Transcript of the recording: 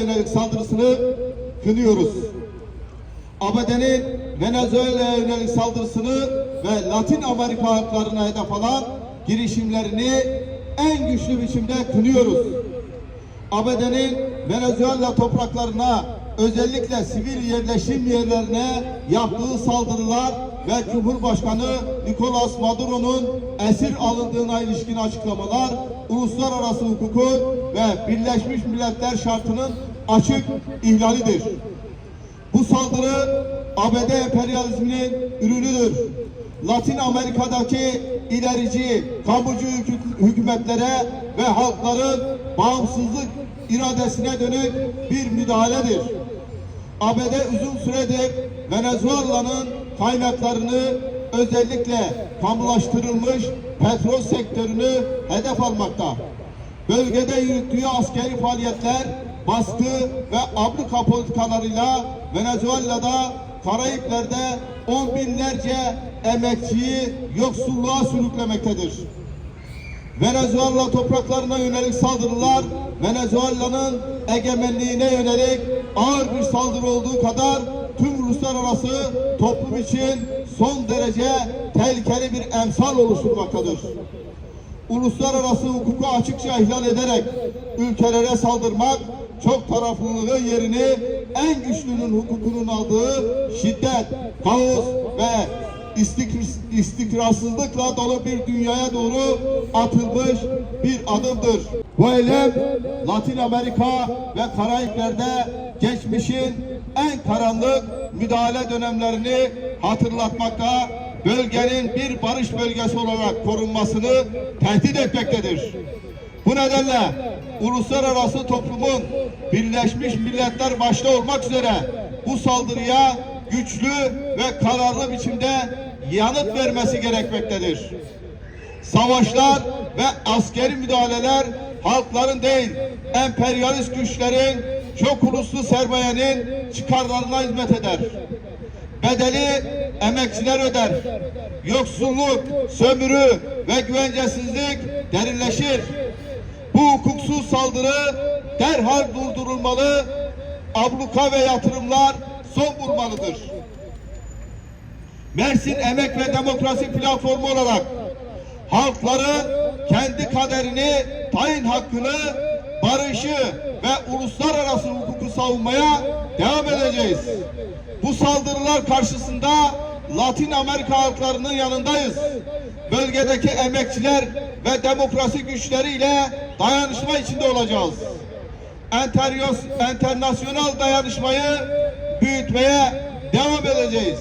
yönelik saldırısını kınıyoruz. ABD'nin Venezuela'ya yönelik saldırısını ve Latin Amerika halklarına hedef alan girişimlerini en güçlü biçimde kınıyoruz. ABD'nin Venezuela topraklarına özellikle sivil yerleşim yerlerine yaptığı saldırılar ve Cumhurbaşkanı Nicolas Maduro'nun esir alındığına ilişkin açıklamalar uluslararası hukukun ve Birleşmiş Milletler şartının açık ihlalidir. Bu saldırı ABD emperyalizminin ürünüdür. Latin Amerika'daki ilerici, kamucu hükü- hükümetlere ve halkların bağımsızlık iradesine dönük bir müdahaledir. ABD uzun süredir Venezuela'nın kaynaklarını özellikle kamulaştırılmış petrol sektörünü hedef almakta. Bölgede yürüttüğü askeri faaliyetler, baskı ve abluka politikalarıyla Venezuela'da, Karayipler'de on binlerce emekçiyi yoksulluğa sürüklemektedir. Venezuela topraklarına yönelik saldırılar Venezuela'nın egemenliğine yönelik ağır bir saldırı olduğu kadar tüm uluslararası toplum için son derece tehlikeli bir emsal oluşturmaktadır. Uluslararası hukuku açıkça ihlal ederek ülkelere saldırmak çok taraflılığın yerini en güçlünün hukukunun aldığı şiddet, kaos ve istikr- istikrarsızlıkla dolu bir dünyaya doğru atılmış bir adımdır. Bu eylem Latin Amerika ve Karayipler'de geçmişin en karanlık müdahale dönemlerini hatırlatmakta, bölgenin bir barış bölgesi olarak korunmasını tehdit etmektedir. Bu nedenle uluslararası toplumun Birleşmiş Milletler başta olmak üzere bu saldırıya güçlü ve kararlı biçimde yanıt vermesi gerekmektedir. Savaşlar ve askeri müdahaleler halkların değil, emperyalist güçlerin, çok uluslu sermayenin çıkarlarına hizmet eder. Bedeli emekçiler öder. Yoksulluk, sömürü ve güvencesizlik derinleşir. Bu hukuksuz saldırı derhal durdurulmalı, abluka ve yatırımlar son bulmalıdır. Mersin Emek ve Demokrasi Platformu olarak halkların kendi kaderini, tayin hakkını, barışı ve uluslararası hukuku savunmaya devam edeceğiz. Bu saldırılar karşısında Latin Amerika halklarının yanındayız. Bölgedeki emekçiler ve demokrasi güçleriyle dayanışma içinde olacağız. Enteryos, internasyonel dayanışmayı büyütmeye devam edeceğiz.